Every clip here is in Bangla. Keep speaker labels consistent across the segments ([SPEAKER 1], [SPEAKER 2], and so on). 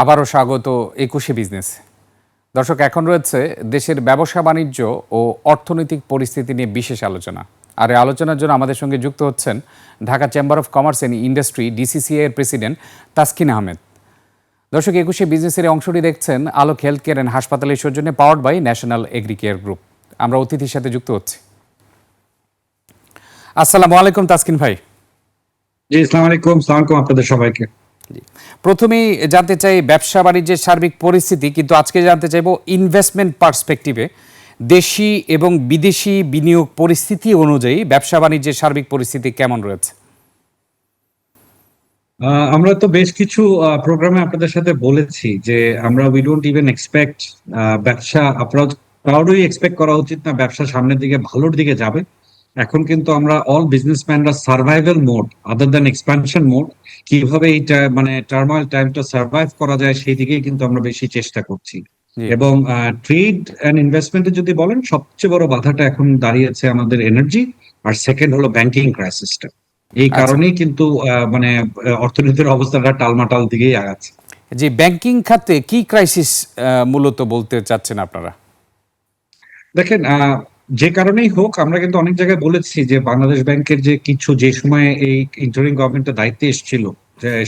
[SPEAKER 1] আবারও স্বাগত একুশে বিজনেস। দর্শক, এখন রয়েছে দেশের ব্যবসা, বাণিজ্য ও অর্থনৈতিক পরিস্থিতি নিয়ে বিশেষ আলোচনা। আর এই আলোচনার জন্য আমাদের সঙ্গে যুক্ত হচ্ছেন Dhaka chamber of commerce and industry DCCI president Taskin Ahmed. দর্শক, একুশে বিজনেসের অংশটি দেখছেন আলোক হেলথ কেয়ার অ্যান্ড হাসপাতালের সৌজন্যে powered by national agri care group. আমরা অতিথির সাথে যুক্ত হচ্ছি। আসসালামু আলাইকুম তাসকিন ভাই।
[SPEAKER 2] জি, আসসালামু আলাইকুম। সালাম আলাইকুম আপনাদের সবাইকে।
[SPEAKER 1] প্রথমেই জানতে চাই ব্যবসা বাণিজ্যের সার্বিক পরিস্থিতি, কিন্তু আজকে জানতে চাইব ইনভেস্টমেন্ট পার্সপেক্টিভে দেশি এবং বিদেশি বিনিয়োগ পরিস্থিতি অনুযায়ী ব্যবসা বাণিজ্যের সার্বিক পরিস্থিতি কেমন রয়েছে?
[SPEAKER 2] আমরা তো বেশ কিছু প্রোগ্রামে আপনাদের সাথে বলেছি যে আমরা উই ডোন্ট ইভেন এক্সপেক্ট ব্যবসা আপনারা কারোরই এক্সপেক্ট করা উচিত না, ব্যবসা সামনের দিকে ভালোর দিকে যাবে। এখন কিন্তু আমরা all বিজনেসম্যানরা survival mode other than expansion mode কীভাবে এইটা মানে টার্মাইল টাইমটা সার্ভাইভ করা যায় সেই দিকেই কিন্তু আমরা বেশি চেষ্টা করছি। এবং ট্রেড অ্যান্ড ইনভেস্টমেন্টে যদি বলেন সবচেয়ে বড় বাধাটা এখন দাঁড়িয়েছে আমাদের এনার্জি আর সেকেন্ড হলো ব্যাংকিং ক্রাইসিসটা এই
[SPEAKER 1] আচ্ছা।
[SPEAKER 2] কারণেই কিন্তু মানে অর্থনীতির অবস্থাটা টালমাটাল দিকেই আগাচ্ছে
[SPEAKER 1] যে ব্যাংকিং খাতে কি ক্রাইসিস মূলত বলতে চাচ্ছেন আপনারা
[SPEAKER 2] দেখেন আহ, যে কারণেই হোক, আমরা কিন্তু অনেক জায়গায় বলেছি যে বাংলাদেশ ব্যাংকের যে কিছু, যে সময়ে এই ইন্টারিং গভর্নমেন্টের দায়িত্বে এসেছিল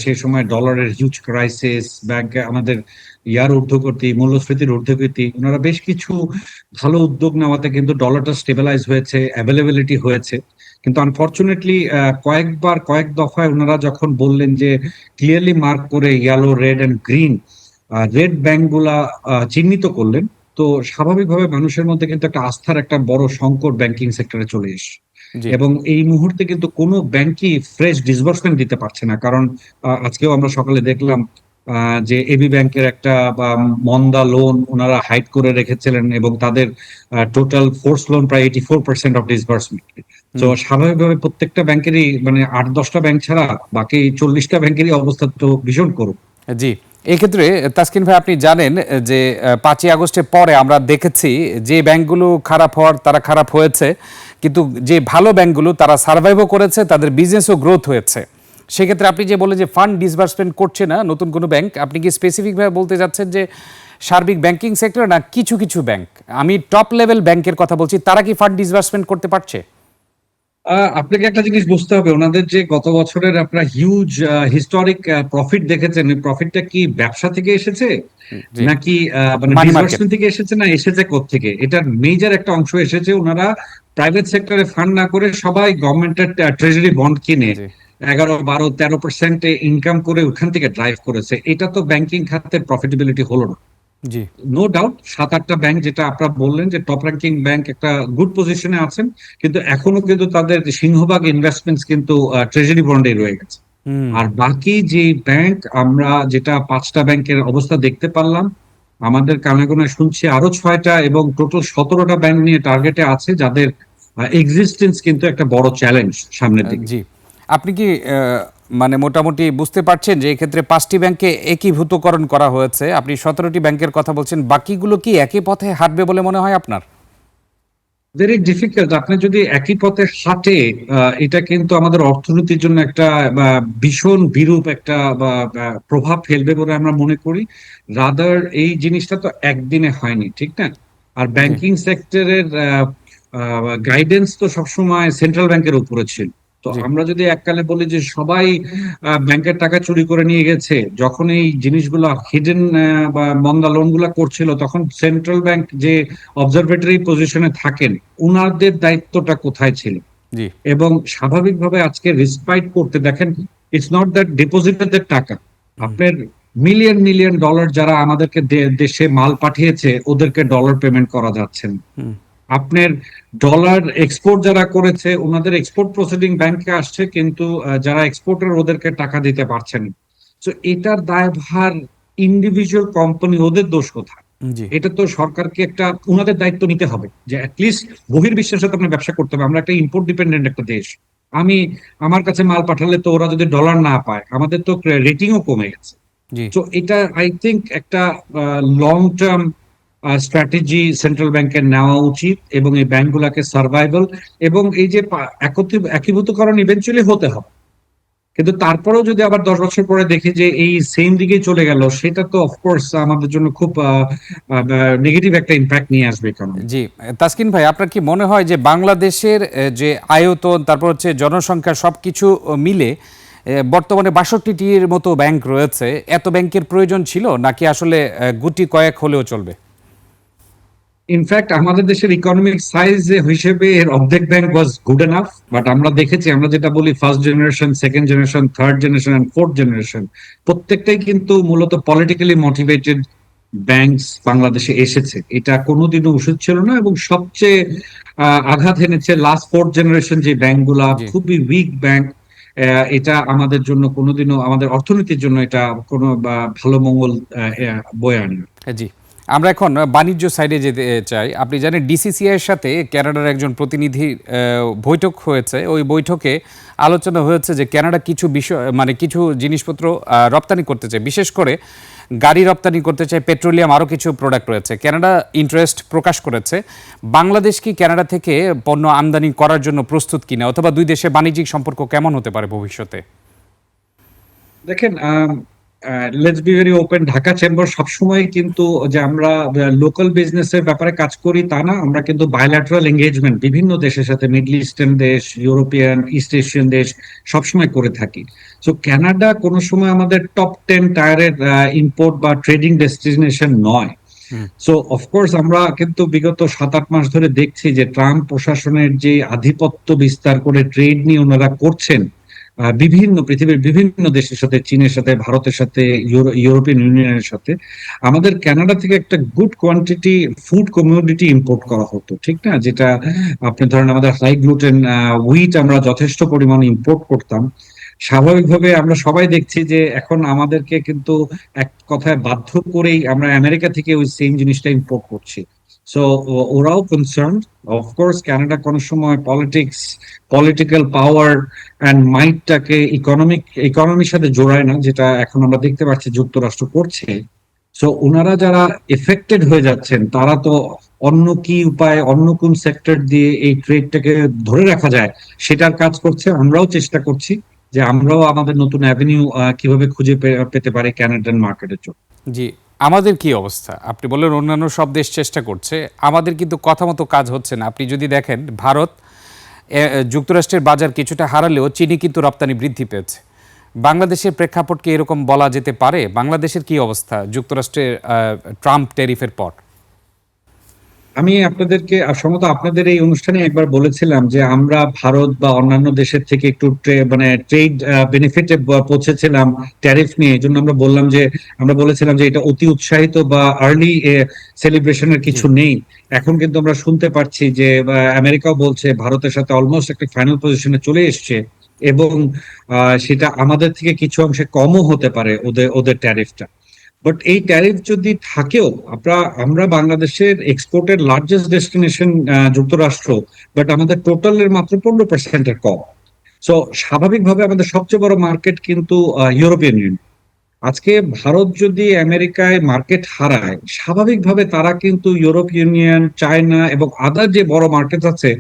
[SPEAKER 2] সেই সময় ডলারের হিউজ ক্রাইসিস ব্যাংকে আমাদের ইয়ার ঊর্ধ্বগতি, মূল্যস্ফীতির ঊর্ধ্বগতি, ওনারা বেশ কিছু ভালো উদ্যোগ নেওয়াতে কিন্তু ডলারটা স্টেবিলাইজ হয়েছে অ্যাভেলেবিলিটি হয়েছে। কিন্তু আনফর্চুনেটলি কয়েকবার, কয়েক দফায় ওনারা যখন বললেন যে ক্লিয়ারলি মার্ক করে yellow red and green red ব্যাংকগুলা চিহ্নিত করলেন তো স্বাভাবিকভাবে মানুষের মধ্যে কিন্তু একটা আস্থার একটা বড় সংকট ব্যাংকিং সেক্টরে চলে এসে এবং এই মুহূর্তে কিন্তু কোনো ব্যাংকই ফ্রেশ ডিসবার্সমেন্ট দিতে পারছে না। কারণ আজকেও আমরা সকালে দেখলাম যে এবি ব্যাংকের একটা মন্দা লোন ওনারা হাইড করে রেখেছিলেন এবং তাদের টোটাল ফোর্স লোন প্রায় eighty four percent of disbursement তো স্বাভাবিকভাবে প্রত্যেকটা ব্যাংকেরই মানে আট দশটা ব্যাংক ছাড়া বাকি চল্লিশটা ব্যাংকেরই অবস্থা তো ভীষণ করুক।
[SPEAKER 1] জি। এক্ষেত্রে, তাসকিন ভাই, আপনি জানেন যে পাঁচই আগস্টের পরে আমরা দেখেছি যে ব্যাংকগুলো খারাপ হওয়ার, তারা খারাপ হয়েছে। কিন্তু যে ভালো ব্যাংকগুলো, তারা সার্ভাইভও করেছে, তাদের বিজনেসও গ্রোথ হয়েছে। সেক্ষেত্রে আপনি যে বলে যে ফান্ড ডিসবার্সমেন্ট করছে না, নতুন কোনো ব্যাংক আপনি কি স্পেসিফিকভাবে বলতে যাচ্ছেন যে সার্বিক ব্যাংকিং সেক্টর না কিছু কিছু ব্যাংক আমি টপ লেভেল ব্যাংকের কথা বলছি, তারা কি ফান্ড ডিসবার্সমেন্ট করতে পারছে?
[SPEAKER 2] আপনাকে একটা জিনিস বুঝতে হবে। ওনাদের যে গত বছরের আপনারা হিউজ হিস্টোরিক প্রফিট দেখেছেন প্রফিটটা কি ব্যবসা থেকে এসেছে? নাকি মানে থেকে এসেছে না এসেছে থেকে এটার মেজর একটা অংশ এসেছে ওনারা প্রাইভেট সেক্টরে ফান্ড না করে সবাই গভর্নমেন্টের ট্রেজারি বন্ড কিনে এগারো বারো তেরো পার্সেন্টে ইনকাম করে ওখান থেকে ড্রাইভ করেছে। এটা তো ব্যাংকিং খাতের প্রফিটেবিলিটি হলো না। নো ডাউট সাত আটটা ব্যাংক যেটা আপনারা বললেন যে টপ র্যাঙ্কিং ব্যাংক একটা গুড পজিশনে আছেন কিন্তু এখনও কিন্তু তাদের সিংহভাগ ইনভেস্টমেন্টস কিন্তু ট্রেজারি বন্ডে রয়ে গেছে। আর বাকি যে ব্যাংক আমরা যেটা পাঁচটা ব্যাংকের অবস্থা দেখতে পারলাম আমাদের কানাগোনা শুনছি আরও ছয়টা এবং টোটাল সতেরোটা ব্যাংক নিয়ে টার্গেটে আছে যাদের এক্সিস্টেন্স কিন্তু একটা বড় চ্যালেঞ্জ সামনের দিকে।
[SPEAKER 1] জি। আপনি কি মানে মোটামুটি বুঝতে পারছেন যে এক্ষেত্রে পাঁচটি ব্যাংকে একীভূতকরণ করা হয়েছে। আপনি সতেরোটি ব্যাংকের কথা বলছেন বাকিগুলো কি একই পথে হাঁটবে বলে মনে হয় আপনার?
[SPEAKER 2] ভেরি ডিফিকাল্ট আপনি যদি একই পথে হাঁটে এটা কিন্তু আমাদের অর্থনীতির জন্য একটা ভীষণ বিরূপ একটা প্রভাব ফেলবে বলে আমরা মনে করি। রাদার এই জিনিসটা তো একদিনে হয়নি ঠিক না? আর ব্যাংকিং সেক্টরের গাইডেন্স তো সবসময় সেন্ট্রাল ব্যাংকের উপরে ছিল। তো আমরা যদি এককালে বলি যে সবাই ব্যাংকের টাকা চুরি করে নিয়ে গেছে যখন এই জিনিসগুলো হিডেন বা মন্দা লোনগুলা করছিল তখন সেন্ট্রাল ব্যাংক যে অবজারভেটরি পজিশনে থাকেন উনাদের দায়িত্বটা কোথায় ছিল? এবং স্বাভাবিকভাবে আজকে রিসপাইট করতে দেখেন ইটস নট দ্যাট ডিপোজিটরদের টাকা আপনার মিলিয়ন মিলিয়ন ডলার যারা আমাদেরকে দেশে মাল পাঠিয়েছে ওদেরকে ডলার পেমেন্ট করা যাচ্ছে না। আপনার ডলার এক্সপোর্ট যারা করেছে ওনাদের এক্সপোর্ট প্রসিডিং ব্যাংকে আসছে কিন্তু যারা এক্সপোর্টার ওদেরকে টাকা দিতে পারছেন তো এটার দায়ভার ইন্ডিভিজুয়াল কোম্পানি ওদের দোষ কোথায়? এটা তো সরকারকে একটা ওনাদের দায়িত্ব নিতে হবে যে অ্যাটলিস্ট বহির্বিশ্বের সাথে আপনি ব্যবসা করতে হবে। আমরা একটা ইম্পোর্ট ডিপেন্ডেন্ট একটা দেশ। আমি আমার কাছে মাল পাঠালে তো ওরা যদি ডলার না পায় আমাদের তো রেটিংও কমে গেছে। তো এটা আই থিঙ্ক একটা লং টার্ম স্ট্র্যাটেজি সেন্ট্রাল ব্যাংকের নেওয়া উচিত এবং এই ব্যাংকগুলোকে সার্ভাইভাল এবং এই যে একীভূতকরণ ইভেন্চুয়ালি হতে হবে। কিন্তু তারপরেও যদি আবার দশ বছর পরে দেখি যে এই সেম দিকেই চলে গেল, সেটা তো অফকোর্স আমাদের জন্য খুব নেগেটিভ একটা ইম্প্যাক্ট নিয়ে আসবে ইকোনমি
[SPEAKER 1] জি, তাসকিন ভাই, আপনার কি মনে হয় যে বাংলাদেশের যে আয়তন, তারপর হচ্ছে জনসংখ্যা সব কিছু মিলে বর্তমানে বাষট্টিটির মতো ব্যাংক রয়েছে, এত ব্যাংকের প্রয়োজন ছিল নাকি আসলে গুটি কয়েক হলেও চলবে?
[SPEAKER 2] ইনফ্যাক্ট আমাদের দেশের ইকোনমিক সাইজ হিসেবে এর অর্ধেক bank was good enough but আমরা দেখেছি আমরা যেটা বলি first generation second generation third generation and fourth generation প্রত্যেকটাই কিন্তু মূলত পলিটিক্যালি মোটিভেটেড ব্যাংকস বাংলাদেশে এসেছে। এটা কোনোদিনও উচিত ছিল না এবং সবচেয়ে আঘাত এনেছে লাস্ট ফোর্থ জেনারেশন যে ব্যাংকগুলা। খুবই উইক ব্যাংক এটা আমাদের জন্য কোনোদিনও আমাদের অর্থনীতির জন্য এটা কোনো ভালো মঙ্গল বয়ে আনে
[SPEAKER 1] জি। আমরা এখন বাণিজ্য সাইডে যেতে চাই। আপনি জানেন ডিসিসিআই এর সাথে কানাডার একজন প্রতিনিধি বৈঠক হয়েছে। ওই বৈঠকে আলোচনা হয়েছে যে ক্যানাডা কিছু বিষয় মানে কিছু জিনিসপত্র রপ্তানি করতে চায়। বিশেষ করে গাড়ি রপ্তানি করতে চায়, পেট্রোলিয়াম, আরও কিছু প্রোডাক্ট রয়েছে। কানাডা ইন্টারেস্ট প্রকাশ করেছে। বাংলাদেশ কি কানাডা থেকে পণ্য আমদানি করার জন্য প্রস্তুত কিনা? অথবা দুই দেশের বাণিজ্যিক সম্পর্ক কেমন হতে পারে ভবিষ্যতে?
[SPEAKER 2] দেখেন let's be very open Dhaka chamber সবসময় কিন্তু যে আমরা লোকাল বিজনেসের ব্যাপারে কাজ করি তা না আমরা কিন্তু বায়োল্যাটারাল এঙ্গেজমেন্ট বিভিন্ন দেশের সাথে মিডল ইস্টার্ন দেশ ইউরোপিয়ান ইস্ট এশিয়ান দেশ সবসময় করে থাকি সো ক্যানাডা কোনো সময় আমাদের টপ টেন টায়ারের ইম্পোর্ট বা ট্রেডিং ডেস্টিনেশন নয়। সো অফকোর্স আমরা কিন্তু বিগত সাত আট মাস ধরে দেখছি যে ট্রাম্প প্রশাসনের যে আধিপত্য বিস্তার করে ট্রেড নিয়ে ওনারা করছেন বিভিন্ন পৃথিবীর বিভিন্ন দেশের সাথে, চীনের সাথে, ভারতের সাথে, ইউরো- ইউরোপিয়ান ইউনিয়নের সাথে আমাদের কানাডা থেকে একটা good quantity food community import করা হতো, ঠিক না? যেটা আপনি ধরেন আমাদের হাই গ্লুটেন উইট আমরা যথেষ্ট পরিমাণে ইম্পোর্ট করতাম। স্বাভাবিকভাবে আমরা সবাই দেখছি যে এখন আমাদেরকে কিন্তু এক কথায় বাধ্য করেই আমরা আমেরিকা থেকে ওই সেম জিনিসটা ইম্পোর্ট করছি। সো ওরাও কনসার্ন অফকোর্স কানাডা কোনো সময় পলিটিক্স পলিটিক্যাল পাওয়ার অ্যান্ড মাইন্ডটাকে ইকোনমিক ইকোনমির সাথে জোড়ায় না, যেটা এখন আমরা দেখতে পাচ্ছি যুক্তরাষ্ট্র করছে। সো ওনারা যারা এফেক্টেড হয়ে যাচ্ছেন, তারা তো অন্য কি উপায়, অন্য কোন সেক্টর দিয়ে এই ট্রেডটাকে ধরে রাখা যায়, সেটার কাজ করছে। আমরাও চেষ্টা করছি যে আমরাও আমাদের নতুন অ্যাভিনিউ কীভাবে খুঁজে পেতে পারি কানাডিয়ান মার্কেটের জন্য।
[SPEAKER 1] জি আমাদের কি অবস্থা? আপনি বললেন অন্যান্য সব দেশ চেষ্টা করছে। আমাদের কিন্তু কথা মতো কাজ হচ্ছে না। আপনি যদি দেখেন, ভারত যুক্তরাষ্ট্রের বাজার কিছুটা হারালেও চিনি কিন্তু রপ্তানি বৃদ্ধি পেয়েছে। বাংলাদেশের প্রেক্ষাপটকে এরকম বলা যেতে পারে। বাংলাদেশের কি অবস্থা? যুক্তরাষ্ট্রের ট্রাম্প ট্যারিফের পর।
[SPEAKER 2] আমি আপনাদেরকে সম্ভবত আপনাদের এই অনুষ্ঠানে একবার বলেছিলাম যে আমরা ভারত বা অন্যান্য দেশের থেকে একটু মানে ট্রেড বেনিফিটে পৌঁছেছিলাম ট্যারিফ নিয়ে। এই জন্য আমরা বললাম যে, আমরা বলেছিলাম যে এটা অতি উৎসাহিত বা আর্লি সেলিব্রেশনের কিছু নেই। এখন কিন্তু আমরা শুনতে পাচ্ছি যে আমেরিকাও বলছে ভারতের সাথে অলমোস্ট একটা ফাইনাল পজিশনে চলে এসছে এবং সেটা আমাদের থেকে কিছু অংশে কমও হতে পারে ওদের ওদের ট্যারিফটা বাট এই ট্যারিফ যদি থাকেও, আমরা আমরা বাংলাদেশের এক্সপোর্টের লার্জেস্ট ডেস্টিনেশন যুক্তরাষ্ট্র বাট আমাদের টোটালের মাত্র পনেরো পার্সেন্টের কম। সো স্বাভাবিকভাবে আমাদের সবচেয়ে বড় মার্কেট কিন্তু ইউরোপিয়ান ইউনিয়ন আজকে ভারত যদি আমেরিকায় মার্কেট হারায়, স্বাভাবিকভাবে তারা কিন্তু ইউরোপ ইউনিয়ন চায়না এবং আদার যে বড় মার্কেট আছে,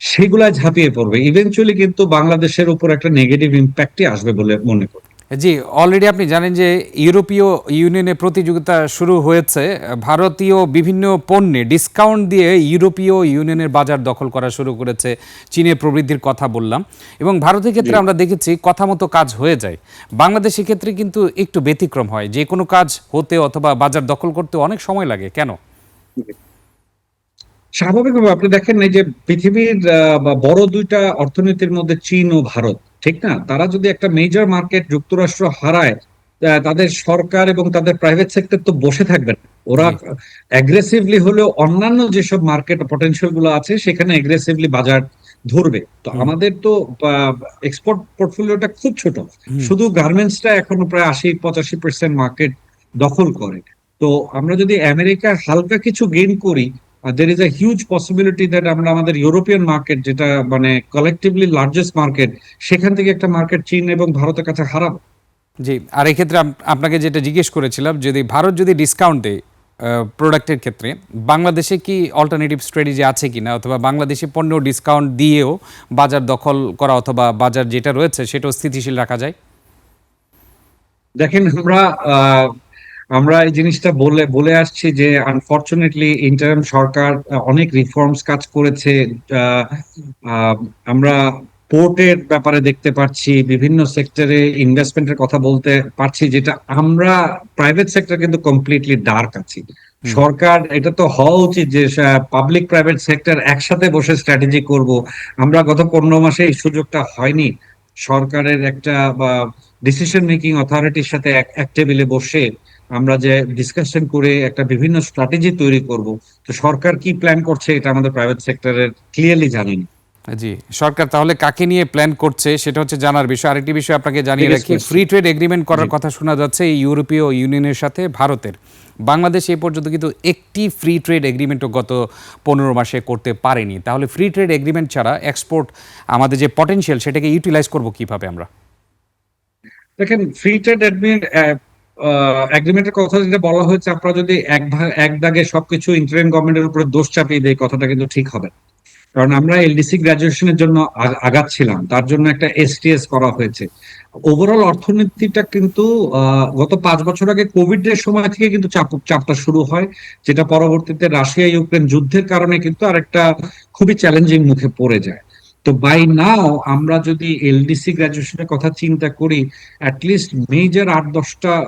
[SPEAKER 2] সেগুলায় ঝাঁপিয়ে পড়বে। ইভেনচুয়ালি কিন্তু বাংলাদেশের উপর একটা নেগেটিভ ইম্প্যাক্টই আসবে বলে মনে করি।
[SPEAKER 1] জি অলরেডি আপনি জানেন যে ইউরোপীয় ইউনিয়নে প্রতিযোগিতা শুরু হয়েছে। ভারতীয় বিভিন্ন পণ্যে ডিসকাউন্ট দিয়ে ইউরোপীয় ইউনিয়নের বাজার দখল করা শুরু করেছে। চীনের প্রবৃদ্ধির কথা বললাম। এবং ভারতের ক্ষেত্রে আমরা দেখেছি কথা মতো কাজ হয়ে যায়। বাংলাদেশের ক্ষেত্রে কিন্তু একটু ব্যতিক্রম হয়। যে কোনো কাজ হতে অথবা বাজার দখল করতে অনেক সময় লাগে। কেন?
[SPEAKER 2] স্বাভাবিকভাবে আপনি দেখেন এই যে পৃথিবীর বড় দুইটা অর্থনীতির মধ্যে চীন ও ভারত। ঠিক না? তারা যদি একটা মেজর মার্কেট যুক্তরাষ্ট্র হারায় তাদের সরকার এবং তাদের প্রাইভেট সেক্টর তো বসে থাকবে না। ওরা অ্যাগ্রেসিভলি হলেও অন্যান্য যেসব মার্কেট পটেনশিয়ালগুলো আছে সেখানে অ্যাগ্রেসিভলি বাজার ধরবে। তো আমাদের তো এক্সপোর্ট পোর্টফোলিওটা খুব ছোট। শুধু গার্মেন্টসটা এখনও প্রায় আশি পঁচাশি পার্সেন্ট মার্কেট দখল করে। তো আমরা যদি আমেরিকা হালকা কিছু গেইন করি there is a huge possibility that আমরা আমাদের ইউরোপিয়ান মার্কেট যেটা মানে কালেকটিভলি লার্জেস্ট মার্কেট সেখান থেকে একটা মার্কেট চীন এবং ভারতের কাছে হারাবো।
[SPEAKER 1] জি আর এক্ষেত্রে আপ- আপনাকে যেটা জিজ্ঞেস করেছিলাম যদি ভারত যদি ডিসকাউন্ট দেয় প্রোডাক্টের ক্ষেত্রে বাংলাদেশে কি অল্টারনেটিভ স্ট্র্যাটেজি আছে কিনা? অথবা বাংলাদেশে পণ্য ডিসকাউন্ট দিয়েও বাজার দখল করা অথবা বাজার যেটা রয়েছে সেটাও স্থিতিশীল রাখা যায়?
[SPEAKER 2] দেখেন আমরা আমরা এই জিনিসটা বলে বলে আসছি যে আনফরচুনেটলি ইন্টারিম সরকার অনেক রিফর্মস কাজ করেছে আমরা পোর্টের ব্যাপারে দেখতে পাচ্ছি বিভিন্ন সেক্টরে ইনভেস্টমেন্টের কথা বলতে পারছি যেটা আমরা প্রাইভেট সেক্টর কিন্তু কমপ্লিটলি ডার্ক আছি। সরকার এটা তো হওয়া উচিত যে পাবলিক প্রাইভেট সেক্টর একসাথে বসে স্ট্র্যাটেজি করব। আমরা গত পনেরো মাসে এই সুযোগটা হয়নি। সরকারের একটা বা ডিসিশন মেকিং অথরিটির সাথে এক এক টেবিলে বসে আমরা যে ডিসকাশন করে একটা বিভিন্ন স্ট্র্যাটেজি তৈরি করব তো সরকার কি প্ল্যান করছে এটা আমাদের প্রাইভেট সেক্টরের ক্লিয়ারলি জানি না।
[SPEAKER 1] জি সরকার তাহলে কাকে নিয়ে প্ল্যান করছে সেটা হচ্ছে জানার বিষয়। আরেকটি বিষয় আপনাকে জানিয়ে রাখি ফ্রি ট্রেড এগ্রিমেন্ট করার কথা শোনা যাচ্ছে এই ইউরোপীয় ইউনিয়নের সাথে ভারতের। বাংলাদেশ এই পর্যন্ত কিন্তু একটি ফ্রি ট্রেড এগ্রিমেন্টও গত পনেরো মাসে করতে পারেনি। তাহলে ফ্রি ট্রেড এগ্রিমেন্ট ছাড়া এক্সপোর্ট আমাদের যে পটেনশিয়াল সেটাকে ইউটিলাইজ করব কীভাবে আমরা?
[SPEAKER 2] দেখেন ফ্রি ট্রেড এগ্রিমেন্টের কথা যেটা বলা হয়েছে, আপনারা যদি এক এক দাগে সবকিছু ইন্টারিম গভর্নমেন্টের উপরে দোষ চাপিয়ে দেয় কথাটা কিন্তু ঠিক হবে। কারণ আমরা এলডিসি গ্রাজুয়েশনের জন্য আগাচ্ছিলাম, তার জন্য একটা এসটিএস করা হয়েছে। ওভারঅল অর্থনীতিটা কিন্তু গত পাঁচ বছর আগে কোভিড এর সময় থেকে কিন্তু চাপ, চাপটা শুরু হয়, যেটা পরবর্তীতে রাশিয়া ইউক্রেন যুদ্ধের কারণে কিন্তু আরেকটা খুবই চ্যালেঞ্জিং মুখে পড়ে যায়। তো বাই নাও আমরা যদি এলডিসি গ্রাজুয়েশনের কথা চিন্তা করি অ্যাটলিস্ট মেজর আট দশটা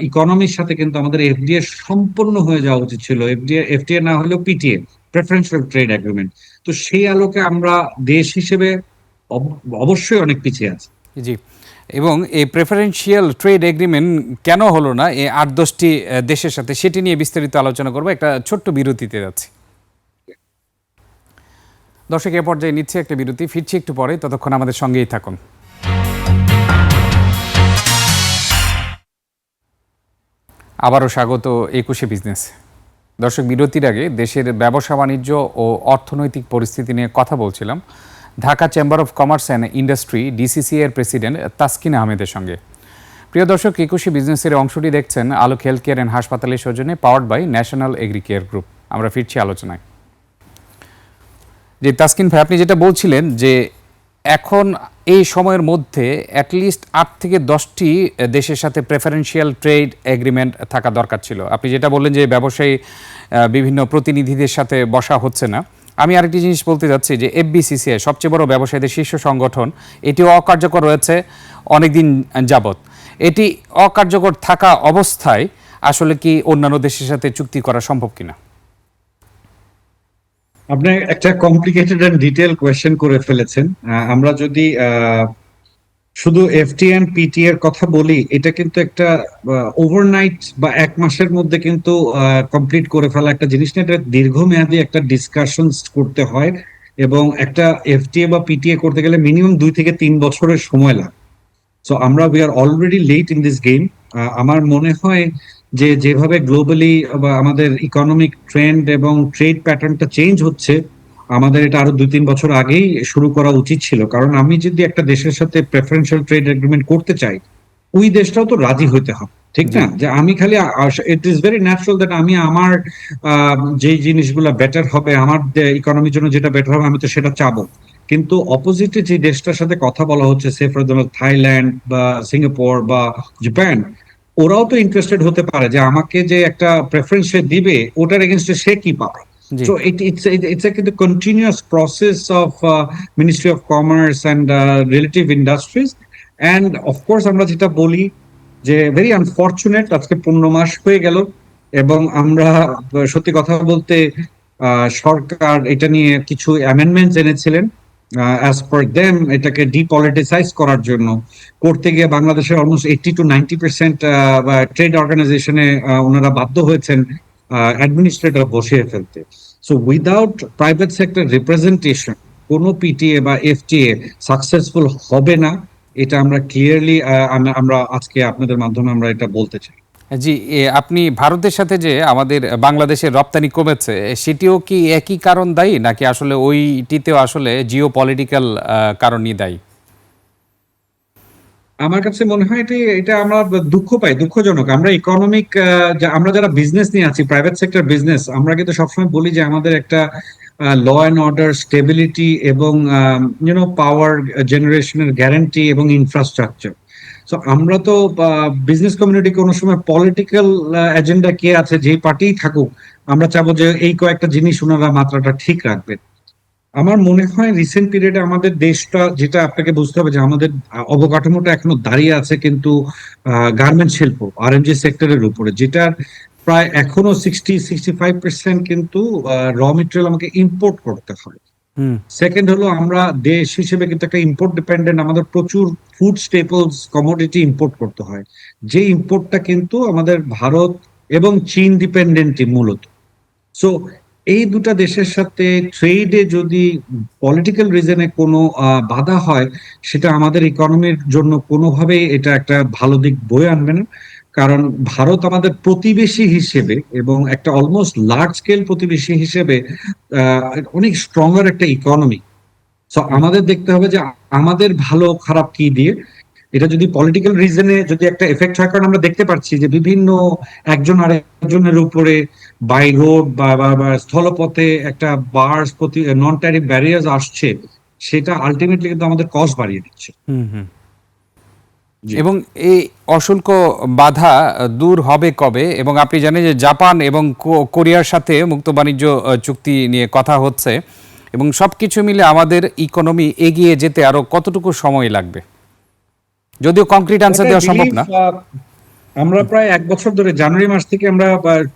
[SPEAKER 2] ইকোনমির সাথে কিন্তু আমাদের এফডিএ সম্পূর্ণ হয়ে যাওয়া উচিত ছিল। এফডিএ এফডিএ না হলেও পিটিএ প্রেফারেন্সিয়াল ট্রেড এগ্রিমেন্ট তো সেই আলোকে আমরা দেশ হিসেবে অব- অবশ্যই অনেক পিছিয়ে আছি।
[SPEAKER 1] জি। এবং এই প্রেফারেন্সিয়াল ট্রেড এগ্রিমেন্ট কেন হলো না? এই আট দশটি দেশের সাথে সেটি নিয়ে বিস্তারিত আলোচনা করব। একটা ছোট্ট বিরতিতে যাচ্ছি। দর্শক, এ পর্যায়ে নিচ্ছে একটা বিরতি। ফিরছি একটু পরে, ততক্ষণ আমাদের সঙ্গেই থাকুন। আবারও স্বাগত একুশে বিজনেস। দর্শক, বিরতির আগে দেশের ব্যবসা বাণিজ্য ও অর্থনৈতিক পরিস্থিতি নিয়ে কথা বলছিলাম। Dhaka chamber of commerce and industry, DCC এর প্রেসিডেন্ট তাসকিন আহমেদের সঙ্গে। প্রিয় দর্শক, একুশে বিজনেসের অংশটি দেখছেন আলোক হেলথ কেয়ার অ্যান্ড হাসপাতালের সৌজন্যে powered by national agri care group. আমরা ফিরছি আলোচনায়। যে তাসকিন ভাই, আপনি যেটা বলছিলেন যে এখন এই সময়ের মধ্যে অ্যাটলিস্ট আট থেকে দশটি দেশের সাথে প্রেফারেন্সিয়াল ট্রেড এগ্রিমেন্ট থাকা দরকার ছিল। আপনি যেটা বললেন যে ব্যবসায়ী বিভিন্ন প্রতিনিধিদের সাথে বসা হচ্ছে না। আমি আরেকটি জিনিস বলতে যাচ্ছি যে এফবিসিসিআই সবচেয়ে বড় ব্যবসায়ীদের শীর্ষ সংগঠন, এটি অকার্যকর রয়েছে অনেকদিন যাবৎ। এটি অকার্যকর থাকা অবস্থায় আসলে কি অন্যান্য দেশের সাথে চুক্তি করা সম্ভব কিনা?
[SPEAKER 2] আপনি একটা কমপ্লিকেটেড এন্ড ডিটেল কোয়েশ্চেন করে ফেলেছেন। আমরা যদি শুধু এফটি এন্ড পিটি এর কথা বলি, এটা কিন্তু একটা ওভারনাইট বা এক মাসের মধ্যে কিন্তু কমপ্লিট করে ফেলা একটা জিনিস না, এটা দীর্ঘমেয়াদী একটা ডিসকাশন করতে হয় এবং একটা এফটিএ বা পিটিএ করতে গেলে মিনিমাম দুই থেকে তিন বছরের সময় লাগে। সো আমরা we are already late in this game আমার মনে হয় যে যেভাবে গ্লোবালি বা আমাদের ইকোনমিক ট্রেন্ড এবং ট্রেড প্যাটার্নটা চেঞ্জ হচ্ছে আমাদের এটা আরও দুই তিন বছর আগেই শুরু করা উচিত ছিল। কারণ আমি যদি একটা দেশের সাথে প্রেফারেন্সিয়াল ট্রেড এগ্রিমেন্ট করতে চাই ওই দেশটাও তো রাজি হইতে হবে ঠিক না? যে আমি খালি it is very natural that আমি আমার যেই জিনিসগুলো বেটার হবে আমার ইকোনমির জন্য যেটা বেটার হবে আমি তো সেটা চাবো। কিন্তু অপোজিটে যে দেশটার সাথে কথা বলা হচ্ছে সে ফর এক্সাম্পল থাইল্যান্ড বা সিঙ্গাপুর বা জাপান ওরাও তো ইন্টারেস্টেড হতে পারে যে আমাকে যে একটা প্রেফারেন্স সে দিবে ওটার এগেনস্টে সে কি পাবে? So it, it's it, it's a the continuous process of uh, Ministry of Commerce and uh, relative industries, and of course আমরা যেটা বলি যে ভেরি আনফরচুনেট আজকে পনেরো মাস হয়ে গেল এবং আমরা সত্যি কথা বলতে আহ, সরকার এটা নিয়ে কিছু অ্যামেন্ডমেন্টস এনেছিলেন। অ্যাজ পার দেম এটাকে ডিপলিটিসাইজ করার জন্য করতে গিয়ে বাংলাদেশের almost eighty two ninety percent trade অর্গানাইজেশনে ওনারা বাধ্য হয়েছেন অ্যাডমিনিস্ট্রেটর বসিয়ে ফেলতে। So without private sector representation কোনো পিটিএ বা এফটিএ সাকসেসফুল হবে না, এটা আমরা ক্লিয়ারলি আমরা আজকে আপনাদের মাধ্যমে আমরা এটা বলতে চাই।
[SPEAKER 1] জি আপনি ভারতের সাথে যে আমাদের বাংলাদেশের রপ্তানি কমেছে সেটিও কি একই কারণ দায়ী? নাকি আসলে ওইটিতেও আসলে জিও পলিটিক্যাল কারণই দায়ী?
[SPEAKER 2] আমার কাছে মনে হয় এটা এটা আমরা দুঃখ পাই, দুঃখজনক। আমরা ইকোনমিক আমরা যারা বিজনেস নিয়ে আছি প্রাইভেট সেক্টর বিজনেস আমরা কিন্তু সবসময় বলি যে আমাদের একটা ল অ্যান্ড অর্ডার স্টেবিলিটি এবং ইউনো পাওয়ার জেনারেশনের গ্যারান্টি এবং ইনফ্রাস্ট্রাকচার সো আমরা তো বিজনেস কমিউনিটি কোনো সময় পলিটিক্যাল এজেন্ডা কে আছে, যেই পার্টিই থাকুক, আমরা চাবো যে এই কয়েকটা জিনিস ওনারা মাত্রাটা ঠিক রাখবেন। আমার মনে হয় রিসেন্ট পিরিয়ডে আমাদের দেশটা যেটা আপনাকে বুঝতে হবে যে আমাদের অবকাঠামোটা এখনও দাঁড়িয়ে আছে কিন্তু গার্মেন্ট শিল্প আর এম সেক্টরের উপরে, যেটার প্রায় এখনও সিক্সটি সিক্সটি ফাইভ পার্সেন্ট কিন্তু র মেটেরিয়াল আমাকে ইম্পোর্ট করতে হয় সেকেন্ড হলো আমরা দেশ হিসেবে কিন্তু একটা ইম্পোর্ট ডিপেন্ডেন্ট আমাদের প্রচুর ফুড স্টেপলস কমোডিটি ইম্পোর্ট করতে হয়। যে ইম্পোর্টটা কিন্তু আমাদের ভারত এবং চীন ডিপেন্ডেন্টই মূলত। সো এই দুটা দেশের সাথে ট্রেডে যদি পলিটিক্যাল রিজনে কোনো বাধা হয়, সেটা আমাদের ইকোনমির জন্য কোনোভাবেই এটা একটা ভালো দিক বয়ে আনবে না। কারণ ভারত আমাদের প্রতিবেশী হিসেবে এবং একটা অলমোস্ট লার্জ স্কেল প্রতিবেশী হিসেবে অনেক স্ট্রঙ্গার একটা ইকোনমি সো আমাদের দেখতে হবে যে আমাদের ভালো, খারাপ কি দিয়ে। এটা যদি পলিটিক্যাল রিজনে যদি একটা এফেক্ট হয়, কারণ আমরা দেখতে পাচ্ছি যে বিভিন্ন একজন আরেকজনের উপরে বাই রোড বা স্থলপথে একটা বার্স প্রতি নন ট্যারিফ ব্যারিয়ার্স আসছে, সেটা আলটিমেটলি কিন্তু আমাদের কস্ট বাড়িয়ে দিচ্ছে।
[SPEAKER 1] এবং এই অশুল্ক বাধা দূর হবে কবে? এবং আপনি জানেন যে জাপান এবং কোরিয়ার সাথে মুক্ত বাণিজ্য চুক্তি নিয়ে কথা হচ্ছে। এবং সবকিছু মিলে আমাদের ইকোনমি এগিয়ে যেতে আরও কতটুকু সময় লাগবে? যদিও কংক্রিট আনসার দেওয়া সম্ভব না।
[SPEAKER 2] আমরা প্রায় এক বছর ধরে জানুয়ারি মাস থেকে আমরা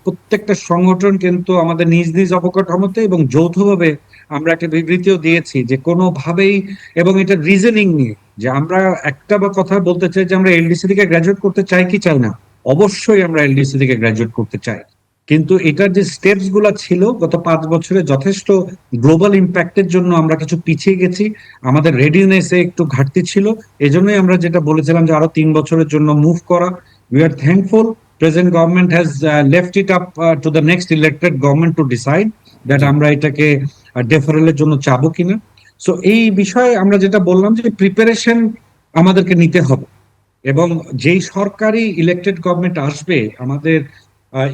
[SPEAKER 2] প্রত্যেকটা সংগঠন কিন্তু আমাদের নিজ নিজ অবকাঠামোতে এবং যৌথভাবে আমরা একটা বিবৃতিও দিয়েছি যে কোনোভাবেই এবং এটা রিজনিং নিয়ে যে আমরা একটা বা কথা বলতে চাই যে আমরা এলডিসি থেকে গ্রাজুয়েট করতে চাই কি চাই না? অবশ্যই আমরা এলডিসি থেকে গ্রাজুয়েট করতে চাই। কিন্তু এটার যে স্টেপসগুলা ছিল গত পাঁচ বছরে যথেষ্ট গ্লোবাল ইম্প্যাক্টের জন্য আমরা কিছু পিছিয়ে গেছি। আমাদের রেডিনেসে একটু ঘাটতি ছিল। এজন্যই আমরা যেটা বলেছিলাম যে আরও তিন বছরের জন্য মুভ করা। We are thankful present government has left it up to uh, next the government to government that আমরা এটাকে ডেফারেলের জন্য চাবো কিনা। সো এই বিষয়ে আমরা যেটা বললাম যে প্রিপারেশন আমাদেরকে নিতে হবে এবং যেই সরকারি ইলেক্টেড গভর্নমেন্ট আসবে আমাদের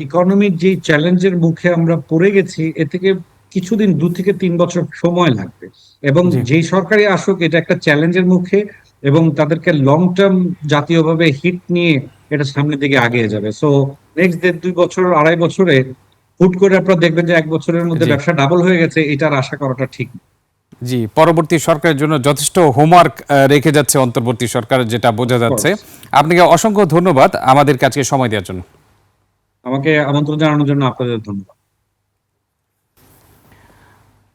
[SPEAKER 2] ইকোনমির যে চ্যালেঞ্জের মুখে আমরা পড়ে গেছি এ থেকে কিছুদিন দু থেকে তিন বছর সময় লাগবে এবং। যেই সরকারি আসুক এটা একটা চ্যালেঞ্জের মুখে এবং তাদেরকে লং টার্ম জাতীয়ভাবে হিট নিয়ে এটা সামনের দিকে আগিয়ে যাবে সো নেক্সট দেড় দুই বছর আড়াই বছরে হুট করে আপনারা দেখবেন যে এক বছরের মধ্যে ব্যবসা ডাবল হয়ে গেছে এটার আশা করাটা ঠিক না।
[SPEAKER 1] জি পরবর্তী সরকারের জন্য যথেষ্ট হোমওয়ার্ক রেখে যাচ্ছে অন্তর্বর্তী সরকার যেটা বোঝা যাচ্ছে। আপনাকে অসংখ্য ধন্যবাদ আমাদের কাছে সময় দেওয়ার জন্য।
[SPEAKER 2] আমাকে আমন্ত্রণ জানানোর জন্য আপনাদের ধন্যবাদ।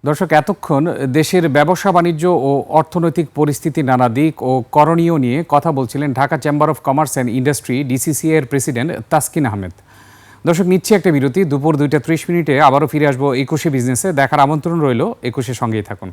[SPEAKER 1] দর্শক এতক্ষণ দেশের ব্যবসা বাণিজ্য ও অর্থনৈতিক পরিস্থিতি নানা দিক ও করণীয় নিয়ে কথা বলছিলেন Dhaka chamber of commerce and industry DCC এর প্রেসিডেন্ট তাসকিন আহমেদ। দর্শক নিচ্ছে একটা বিরতি। দুপুর দুইটা ত্রিশ মিনিটে আবারও ফিরে আসব একুশে বিজনেসে। দেখার আমন্ত্রণ রইল একুশে সঙ্গেই থাকুন।